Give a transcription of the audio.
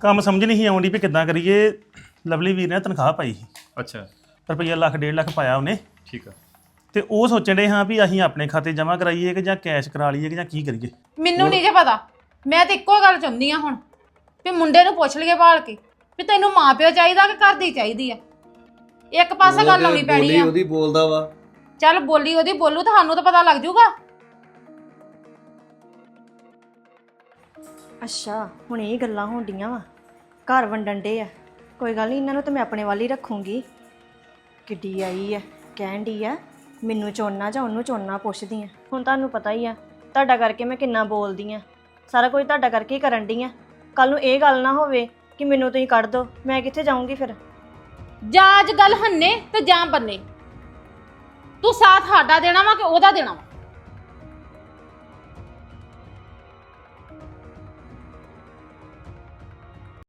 ਕੰਮ ਸਮਝ ਨਹੀਂ ਆਉਂਦੀ ਵੀ ਕਿੱਦਾਂ ਕਰੀਏ। ਲਵਲੀ ਵੀਰ ਨੇ ਤਨਖਾਹ ਪਾਈ ਸੀ। ਅੱਛਾ। ਰੁਪਈਆ ਲੱਖ ਡੇਢ ਲੱਖ ਪਾਇਆ ਉਹਨੇ। ਠੀਕ ਆ। ਤੇ ਉਹ ਸੋਚਣ ਦੇ ਹਾਂ ਵੀ ਅਸੀਂ ਆਪਣੇ ਖਾਤੇ ਜਮ੍ਹਾਂ ਕਰਾਈਏ ਕਿ ਜਾਂ ਕੈਸ਼ ਕਰਾ ਲਈਏ ਕਿ ਜਾਂ ਕੀ ਕਰੀਏ। ਮੈਨੂੰ ਨਹੀਂ ਜੇ ਪਤਾ। ਮੈਂ ਤੇ ਇੱਕੋ ਗੱਲ ਚਾਹੁੰਦੀ ਆ ਹੁਣ ਵੀ ਮੁੰਡੇ ਨੂੰ ਪੁੱਛ ਲਈਏ ਭਾਲ ਕੇ ਵੀ ਤੈਨੂੰ ਮਾਪਿਓ ਚਾਹੀਦਾ ਕਿ ਘਰ ਦੀ ਚਾਹੀਦੀ ਆ? ਇੱਕ ਪਾਸੇ ਗੱਲ ਆਉਣੀ ਪੈਣੀ ਬੋਲੀ ਆ। ਉਹਦੀ ਬੋਲਦਾ ਵਾ। ਚੱਲ ਬੋਲੀ ਉਹਦੀ ਬੋਲੂ ਤੁਹਾਨੂੰ ਤਾਂ ਪਤਾ ਲੱਗ ਜਾਊਗਾ। ਅੱਛਾ, ਹੁਣ ਇਹ ਗੱਲਾਂ ਹੁੰਦੀਆਂ ਵਾ। ਘਰ ਵੰਡਣ ਡੇ ਆ। ਕੋਈ ਗੱਲ ਨਹੀਂ, ਇਹਨਾਂ ਨੂੰ ਤਾਂ ਮੈਂ ਆਪਣੇ ਵੱਲ ਹੀ ਰੱਖੂੰਗੀ। ਕਿੱਡੀ ਆਈ ਆ, ਕਹਿਣ ਡਈ ਆ, ਮੈਨੂੰ ਚੁਣਨਾ ਜਾਂ ਉਹਨੂੰ ਚੁਣਨਾ ਪੁੱਛਦੀ ਆ। ਹੁਣ ਤੁਹਾਨੂੰ ਪਤਾ ਹੀ ਆ, ਤੁਹਾਡਾ ਕਰਕੇ ਮੈਂ ਕਿੰਨਾ ਬੋਲਦੀ ਆ। ਸਾਰਾ ਕੁਝ ਤੁਹਾਡਾ ਕਰਕੇ ਹੀ ਕਰਨ ਡਈ ਆ। ਕੱਲ ਨੂੰ ਇਹ ਗੱਲ ਨਾ ਹੋਵੇ ਕਿ ਮੈਨੂੰ ਤੁਸੀਂ ਕੱਢ ਦੋ, ਮੈਂ ਕਿੱਥੇ ਜਾਊਂਗੀ ਫਿਰ? ਜਾਂ ਅੱਜ ਗੱਲ ਹੰਨੇ ਤੇ ਜਾਂ ਬੰਨੇ। ਤੂੰ ਸਾਥ ਸਾਡਾ ਦੇਣਾ ਵਾ ਕਿ ਉਹਦਾ ਦੇਣਾ ਵਾ?